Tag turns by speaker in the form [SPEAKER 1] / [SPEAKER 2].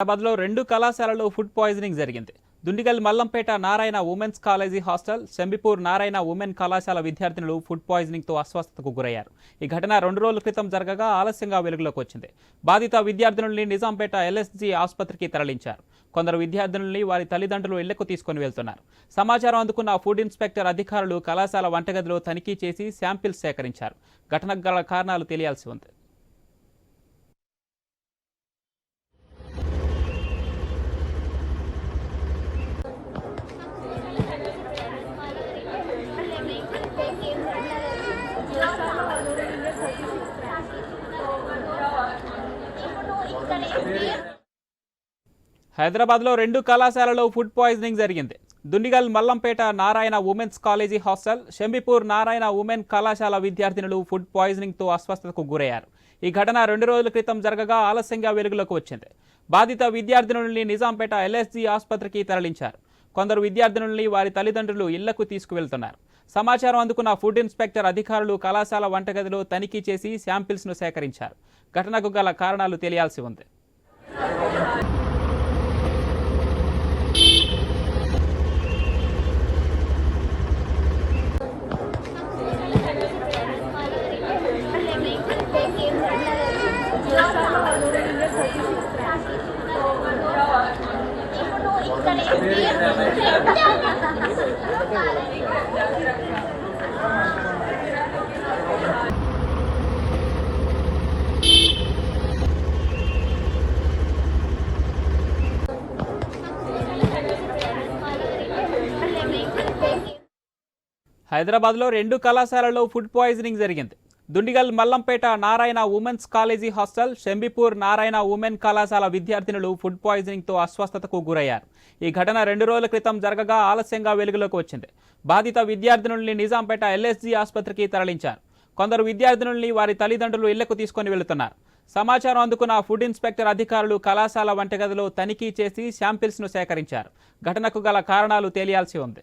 [SPEAKER 1] హైదరాబాద్లో రెండు కళాశాలలో ఫుడ్ పాయిజనింగ్ జరిగింది. Dundigal Mallampet Narayana women's college hostel Shambipur Narayana women కళాశాల విద్యార్థినులు ఫుడ్ పాయిజనింగ్తో అస్వస్థతకు గురయ్యారు. ఈ ఘటన రెండు రోజుల క్రితం జరగగా ఆలస్యంగా వెలుగులోకి వచ్చింది. బాధిత విద్యార్థినుల్ని నిజాంపేట ఎల్ఎస్జీ ఆసుపత్రికి తరలించారు. కొందరు విద్యార్థినుల్ని వారి తల్లిదండ్రులు ఇళ్ళకు తీసుకుని వెళ్తున్నారు. సమాచారం అందుకున్న ఫుడ్ ఇన్స్పెక్టర్ అధికారులు కళాశాల వంటగదిలో తనిఖీ చేసి శాంపిల్స్ సేకరించారు. ఘటనకు గల కారణాలు తెలియాల్సి ఉంది. హైదరాబాద్లో రెండు కళాశాలలో ఫుడ్ పాయిజనింగ్ జరిగింది. Dundigal Mallampet Narayana women's college hostel Shambipur Narayana women కళాశాల విద్యార్థినులు ఫుడ్ పాయిజనింగ్తో అస్వస్థతకు గురయ్యారు. ఈ ఘటన రెండు రోజుల క్రితం జరగగా ఆలస్యంగా వెలుగులోకి వచ్చింది. బాధిత విద్యార్థినుల్ని నిజాంపేట ఎల్ఎస్జీ ఆసుపత్రికి తరలించారు. కొందరు విద్యార్థినుల్ని వారి తల్లిదండ్రులు ఇళ్ళకు తీసుకువెళ్తున్నారు. సమాచారం అందుకున్న ఫుడ్ ఇన్స్పెక్టర్ అధికారులు కళాశాల వంటగదిలో తనిఖీ చేసి శాంపిల్స్ను సేకరించారు. ఘటనకు గల కారణాలు తెలియాల్సి ఉంది. హైదరాబాద్లో రెండు కళాశాలలో ఫుడ్ పాయిజనింగ్ జరిగింది. Dundigal Mallampet Narayana women's college hostel Shambipur Narayana women కళాశాల విద్యార్థినులు ఫుడ్ పాయిజనింగ్తో అస్వస్థతకు గురయ్యారు. ఈ ఘటన రెండు రోజుల క్రితం జరగగా ఆలస్యంగా వెలుగులోకి వచ్చింది. బాధిత విద్యార్థినుల్ని నిజాంపేట ఎల్ఎస్జీ ఆసుపత్రికి తరలించారు. కొందరు విద్యార్థినుల్ని వారి తల్లిదండ్రులు ఇళ్ళకు తీసుకొని వెళుతున్నారు. సమాచారం అందుకున్న ఫుడ్ ఇన్స్పెక్టర్ అధికారులు కళాశాల వంటగదిలో తనిఖీ చేసి శాంపిల్స్ను సేకరించారు. ఘటనకు గల కారణాలు తెలియాల్సి ఉంది.